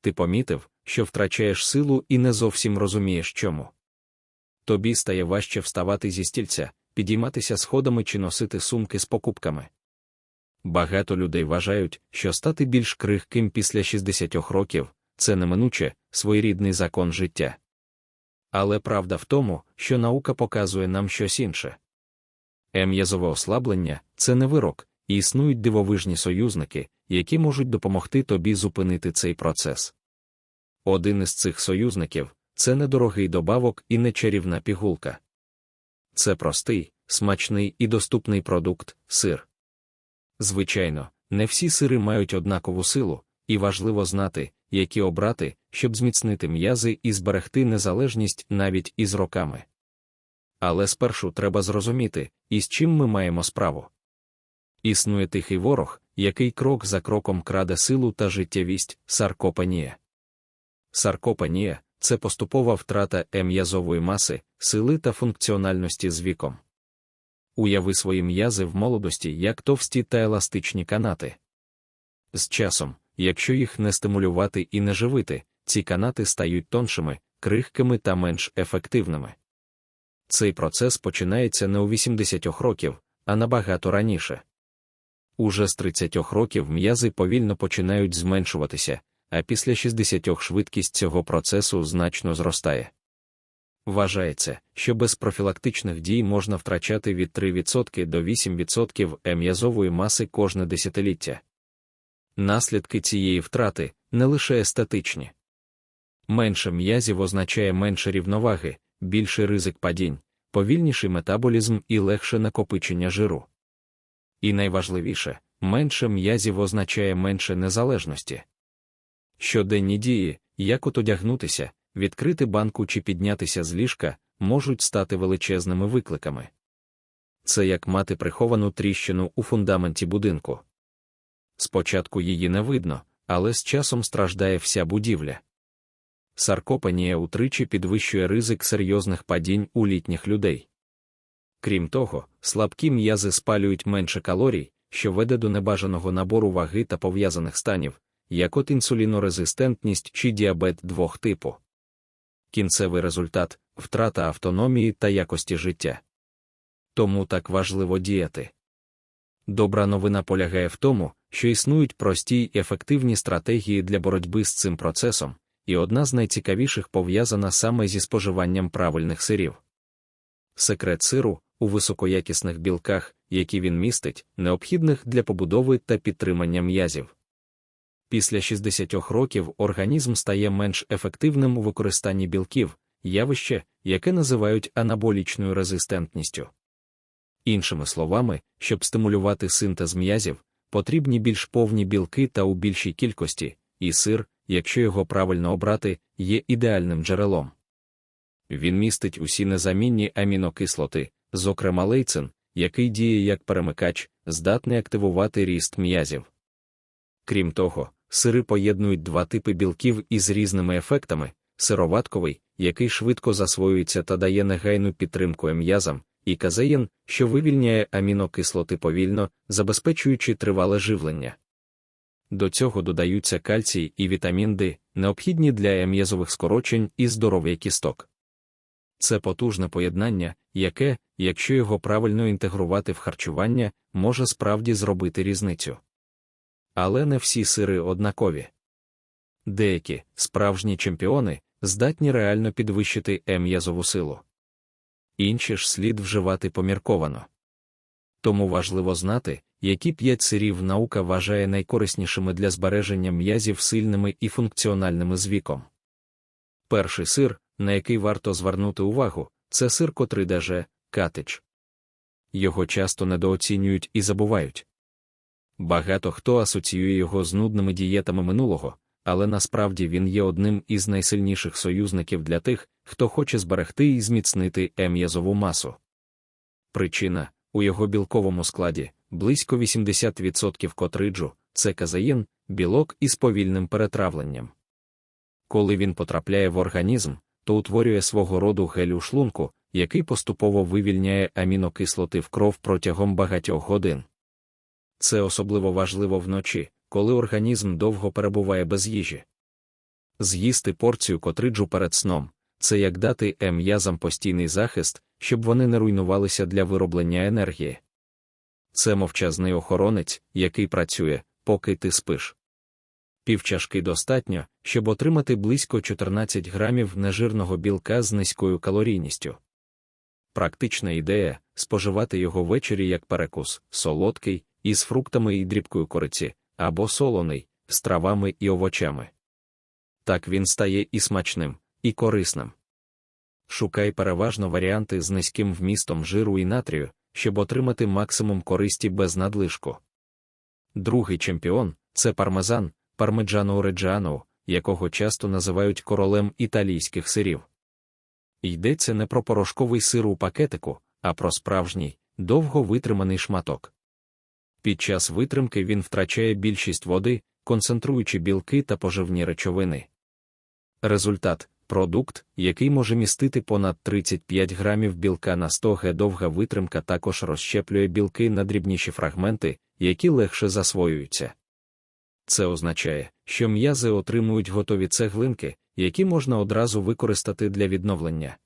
ти помітив, що втрачаєш силу і не зовсім розумієш чому. Тобі стає важче вставати зі стільця, підійматися сходами чи носити сумки з покупками. Багато людей вважають, що стати більш крихким після 60 років це неминуче своєрідний закон життя. Але правда в тому, що наука показує нам щось інше. М'язове ослаблення це не вирок, і існують дивовижні союзники, які можуть допомогти тобі зупинити цей процес. Один із цих союзників це недорогий добавок і не чарівна пігулка. Це простий, смачний і доступний продукт сир. Звичайно, не всі сири мають однакову силу, і важливо знати, які обрати, щоб зміцнити м'язи і зберегти незалежність навіть із роками. Але спершу треба зрозуміти, із чим ми маємо справу. Існує тихий ворог, який крок за кроком краде силу та життєвість саркопанія. Саркопанія це поступова втрата м'язової маси, сили та функціональності з віком. Уяви свої м'язи в молодості як товсті та еластичні канати. З часом, якщо їх не стимулювати і не живити, ці канати стають тоншими, крихкими та менш ефективними. Цей процес починається не у 80 років, а набагато раніше. Уже з 30 років м'язи повільно починають зменшуватися, а після 60 швидкість цього процесу значно зростає. Вважається, що без профілактичних дій можна втрачати від 3% до 8% м'язової маси кожне десятиліття. Наслідки цієї втрати не лише естетичні. Менше м'язів означає менше рівноваги, більший ризик падінь, повільніший метаболізм і легше накопичення жиру. І найважливіше, менше м'язів означає менше незалежності. Щоденні дії, як от одягнутися, відкрити банку чи піднятися з ліжка, можуть стати величезними викликами. Це як мати приховану тріщину у фундаменті будинку. Спочатку її не видно, але з часом страждає вся будівля. Саркопанія утричі підвищує ризик серйозних падінь у літніх людей. Крім того, слабкі м'язи спалюють менше калорій, що веде до небажаного набору ваги та пов'язаних станів, як от інсулінорезистентність чи діабет двох типу. Кінцевий результат втрата автономії та якості життя. Тому так важливо діяти. Добра новина полягає в тому, що існують прості й ефективні стратегії для боротьби з цим процесом, і одна з найцікавіших пов'язана саме зі споживанням правильних сирів. Секрет сиру у високоякісних білках, які він містить, необхідних для побудови та підтримання м'язів. Після 60 років організм стає менш ефективним у використанні білків, явище, яке називають анаболічною резистентністю. Іншими словами, щоб стимулювати синтез м'язів, потрібні більш повні білки та у більшій кількості, і сир, якщо його правильно обрати, є ідеальним джерелом. Він містить усі незамінні амінокислоти, зокрема лейцин, який діє як перемикач, здатний активувати ріст м'язів. Крім того, сири поєднують два типи білків із різними ефектами: сироватковий, який швидко засвоюється та дає негайну підтримку м'язам, і казеїн, що вивільняє амінокислоти повільно, забезпечуючи тривале живлення. До цього додаються кальцій і вітамін Д, необхідні для м'язових скорочень і здоров'я кісток. Це потужне поєднання, яке, якщо його правильно інтегрувати в харчування, може справді зробити різницю. Але не всі сири однакові. Деякі справжні чемпіони здатні реально підвищити м'язову силу. Інші ж слід вживати помірковано. Тому важливо знати, які п'ять сирів наука вважає найкориснішими для збереження м'язів сильними і функціональними з віком. Перший сир, на який варто звернути увагу, це сир котрий даже катич. Його часто недооцінюють і забувають. Багато хто асоціює його з нудними дієтами минулого, але насправді він є одним із найсильніших союзників для тих, хто хоче зберегти і зміцнити ем'язову масу. Причина у його білковому складі близько 80% котриджу це казаїн, білок із повільним перетравленням. Коли він потрапляє в організм, то утворює свого роду гель у шлунку, який поступово вивільняє амінокислоти в кров протягом багатьох годин. Це особливо важливо вночі, коли організм довго перебуває без їжі. З'їсти порцію котриджу перед сном це як дати м'язам постійний захист, щоб вони не руйнувалися для вироблення енергії. Це мовчазний охоронець, який працює, поки ти спиш. Півчашки достатньо, щоб отримати близько 14 грамів нежирного білка з низькою калорійністю. Практична ідея споживати його ввечері як перекус, солодкий, із фруктами і дрібкою кориці, або солоний, з травами і овочами. Так він стає і смачним, і корисним. Шукай переважно варіанти з низьким вмістом жиру і натрію, щоб отримати максимум користі без надлишку. Другий чемпіон це пармезан, пармеджано реджано, якого часто називають королем італійських сирів. Йдеться не про порошковий сир у пакетику, а про справжній, довго витриманий шматок. Під час витримки він втрачає більшість води, концентруючи білки та поживні речовини. Результат продукт, який може містити понад 35 грамів білка на 100 г довга витримка також розщеплює білки на дрібніші фрагменти, які легше засвоюються. Це означає, що м'язи отримують готові цеглинки, які можна одразу використати для відновлення.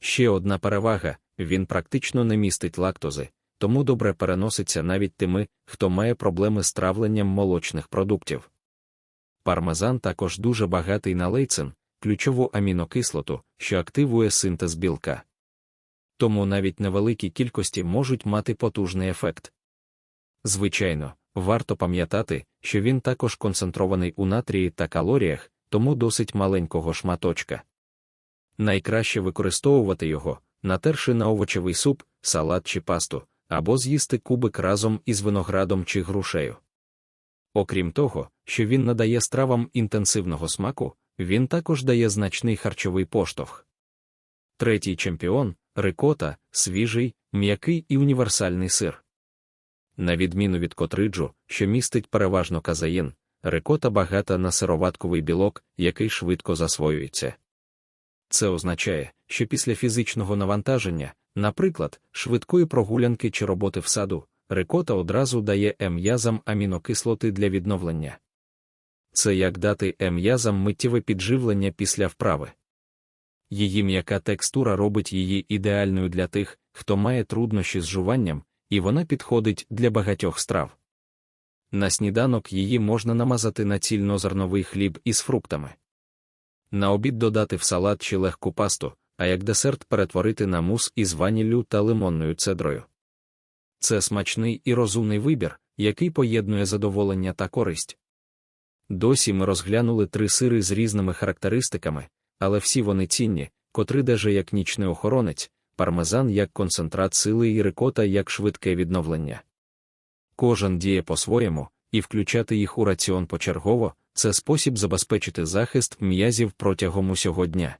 Ще одна перевага він практично не містить лактози, тому добре переноситься навіть тими, хто має проблеми з травленням молочних продуктів. Пармезан також дуже багатий на лейцин, ключову амінокислоту, що активує синтез білка. Тому навіть невеликі кількості можуть мати потужний ефект. Звичайно, варто пам'ятати, що він також концентрований у натрії та калоріях, тому досить маленького шматочка. Найкраще використовувати його, натерши на овочевий суп, салат чи пасту, або з'їсти кубик разом із виноградом чи грушею. Окрім того, що він надає стравам інтенсивного смаку, він також дає значний харчовий поштовх. Третій чемпіон рикота, свіжий, м'який і універсальний сир. На відміну від котриджу, що містить переважно казаїн, рикота багата на сироватковий білок, який швидко засвоюється. Це означає, що після фізичного навантаження, наприклад, швидкої прогулянки чи роботи в саду, рикота одразу дає м'язам амінокислоти для відновлення. Це як дати м'язам миттєве підживлення після вправи. Її м'яка текстура робить її ідеальною для тих, хто має труднощі з жуванням, і вона підходить для багатьох страв. На сніданок її можна намазати на цільнозерновий хліб із фруктами. На обід додати в салат чи легку пасту, а як десерт перетворити на мус із ваніллю та лимонною цедрою. Це смачний і розумний вибір, який поєднує задоволення та користь. Досі ми розглянули три сири з різними характеристиками, але всі вони цінні, котрий даже як нічний охоронець, пармезан як концентрат сили і рикота як швидке відновлення. Кожен діє по-своєму, і включати їх у раціон почергово це спосіб забезпечити захист м'язів протягом усього дня.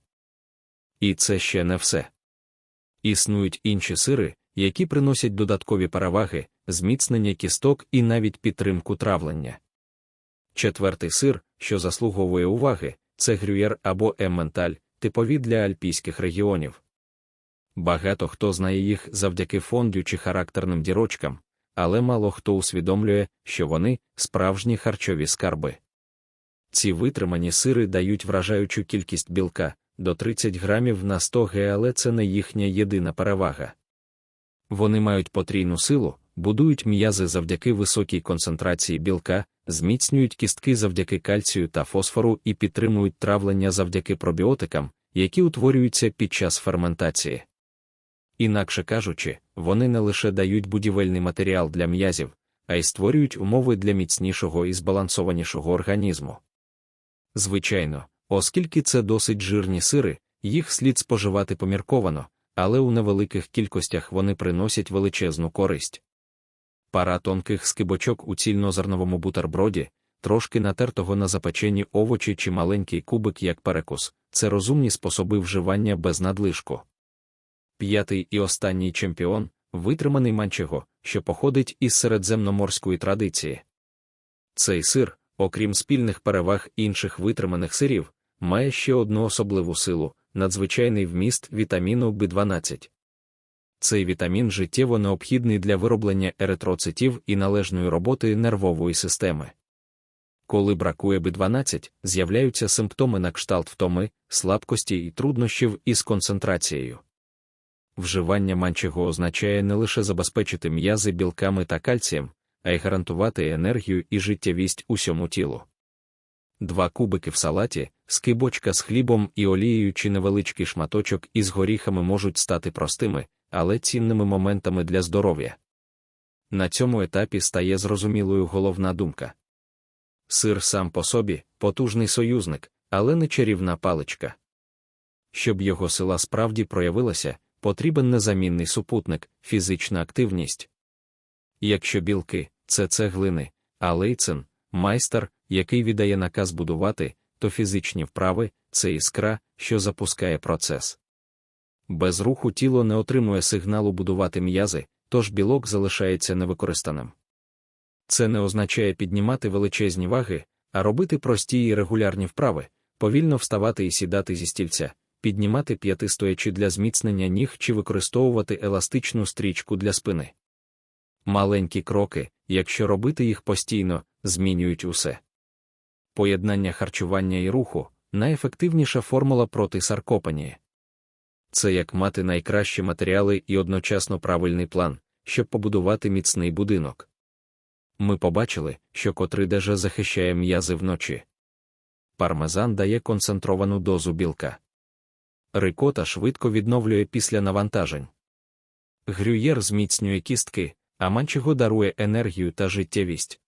І це ще не все. Існують інші сири, які приносять додаткові переваги, зміцнення кісток і навіть підтримку травлення. Четвертий сир, що заслуговує уваги, це грюєр або емменталь, типові для альпійських регіонів. Багато хто знає їх завдяки фондю чи характерним дірочкам, але мало хто усвідомлює, що вони справжні харчові скарби. Ці витримані сири дають вражаючу кількість білка до 30 грамів на 100 г, але це не їхня єдина перевага. Вони мають потрійну силу, будують м'язи завдяки високій концентрації білка, зміцнюють кістки завдяки кальцію та фосфору і підтримують травлення завдяки пробіотикам, які утворюються під час ферментації. Інакше кажучи, вони не лише дають будівельний матеріал для м'язів, а й створюють умови для міцнішого і збалансованішого організму. Звичайно, оскільки це досить жирні сири, їх слід споживати помірковано, але у невеликих кількостях вони приносять величезну користь. Пара тонких скибочок у цільнозерновому бутерброді, трошки натертого на запечені овочі чи маленький кубик як перекус це розумні способи вживання без надлишку. П'ятий і останній чемпіон витриманий манчего, що походить із середземноморської традиції. Цей сир, окрім спільних переваг інших витриманих сирів, має ще одну особливу силу надзвичайний вміст вітаміну В12. Цей вітамін життєво необхідний для вироблення еритроцитів і належної роботи нервової системи. Коли бракує B12, з'являються симптоми на кшталт втоми, слабкості і труднощів із концентрацією. Вживання манчого означає не лише забезпечити м'язи білками та кальцієм, а й гарантувати енергію і життєвість усьому тілу. Два кубики в салаті, скибочка з хлібом і олією чи невеличкий шматочок із горіхами можуть стати простими, але цінними моментами для здоров'я. На цьому етапі стає зрозумілою головна думка. Сир сам по собі потужний союзник, але не чарівна паличка. Щоб його сила справді проявилася, потрібен незамінний супутник, фізична активність. Якщо білки це цеглини, а лейцин майстер, який віддає наказ будувати, то фізичні вправи це іскра, що запускає процес. Без руху тіло не отримує сигналу будувати м'язи, тож білок залишається невикористаним. Це не означає піднімати величезні ваги, а робити прості і регулярні вправи, повільно вставати і сідати зі стільця, піднімати п'яти стоячи для зміцнення ніг чи використовувати еластичну стрічку для спини. Маленькі кроки, якщо робити їх постійно, змінюють усе. Поєднання харчування і руху найефективніша формула проти саркопанії. Це як мати найкращі матеріали і одночасно правильний план, щоб побудувати міцний будинок. Ми побачили, що котрий деже захищає м'язи вночі. Пармезан дає концентровану дозу білка. Рикота швидко відновлює після навантажень. Грюєр зміцнює кістки, а манчего дарує енергію та життєвість.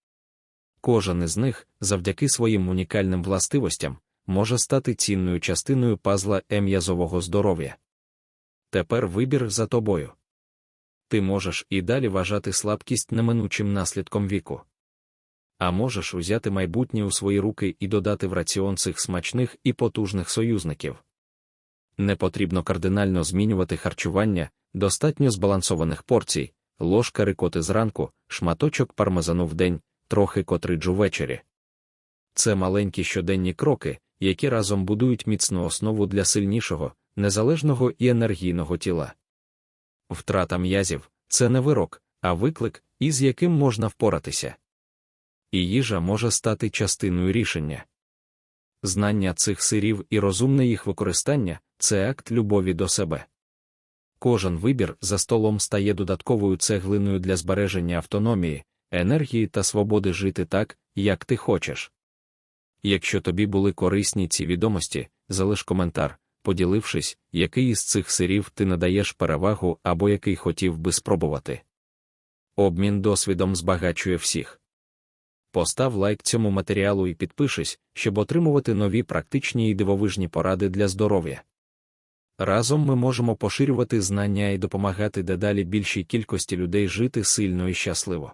Кожен із них, завдяки своїм унікальним властивостям, може стати цінною частиною пазла ем'язового здоров'я. Тепер вибір за тобою. Ти можеш і далі вважати слабкість неминучим наслідком віку. А можеш узяти майбутнє у свої руки і додати в раціон цих смачних і потужних союзників. Не потрібно кардинально змінювати харчування, достатньо збалансованих порцій, ложка рикоти зранку, шматочок пармезану в день, трохи котриджу ввечері. Це маленькі щоденні кроки, які разом будують міцну основу для сильнішого, незалежного і енергійного тіла. Втрата м'язів це не вирок, а виклик, із яким можна впоратися. І їжа може стати частиною рішення. Знання цих сирів і розумне їх використання це акт любові до себе. Кожен вибір за столом стає додатковою цеглиною для збереження автономії, енергії та свободи жити так, як ти хочеш. Якщо тобі були корисні ці відомості, залиш коментар, поділившись, який із цих сирів ти надаєш перевагу або який хотів би спробувати. Обмін досвідом збагачує всіх. Постав лайк цьому матеріалу і підпишись, щоб отримувати нові практичні і дивовижні поради для здоров'я. Разом ми можемо поширювати знання і допомагати дедалі більшій кількості людей жити сильно і щасливо.